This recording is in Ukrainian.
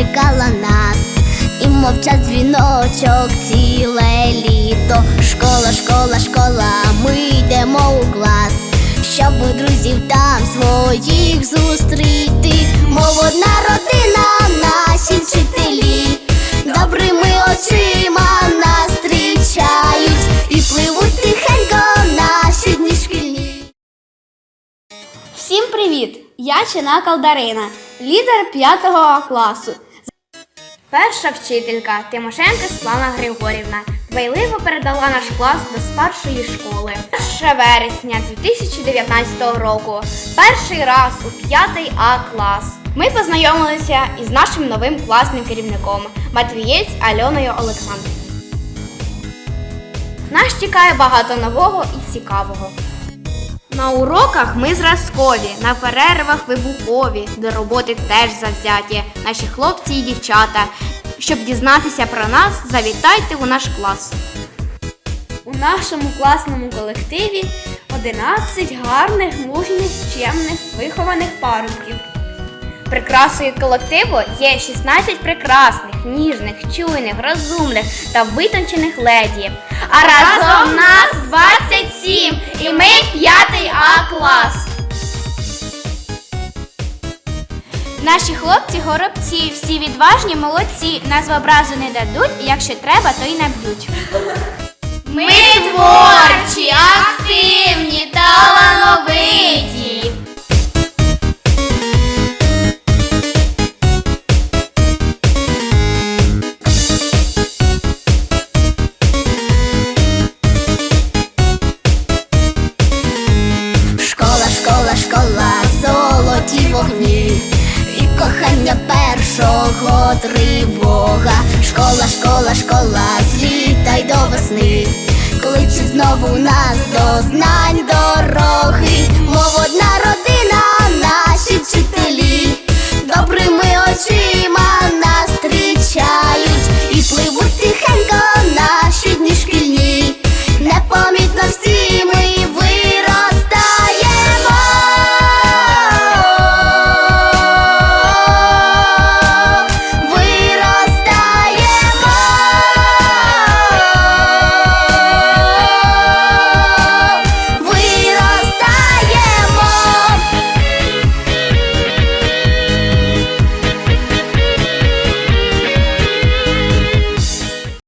чекала нас, і мовчать дзвіночок ціле літо. Школа, школа, школа, ми йдемо у клас, щоб у друзів там своїх зустріти. Мов одна родина, наші вчителі, добрими очима нас зустрічають і пливуть тихенько наші дні шкільні. Всім привіт! Я Чинака Дарина, лідер 5 класу. Перша вчителька Тимошенко Світлана Григорівна дбайливо передала наш клас до старшої школи. 1 вересня 2019 року. Перший раз у 5 А клас. Ми познайомилися із нашим новим класним керівником Матвієць Альоною Олександрівною. Нас чекає багато нового і цікавого. На уроках ми зразкові, на перервах вибухові, до роботи теж завзяті, наші хлопці і дівчата. Щоб дізнатися про нас, завітайте у наш клас. У нашому класному колективі 11 гарних, мужніх, чемних, вихованих парубків. Прикрасою колективу є 16 прекрасних, ніжних, чуйних, розумних та витончених леді. А разом нас Наші хлопці горобці, всі відважні, молодці. Назва образу не дадуть, якщо треба, то й наб'ють. Ми творчі, активні, талановиті. Школа, школа, школа, золоті вогні, першого тривога. Школа, школа, школа, злітай до весни. Кличе знову нас до знань родина.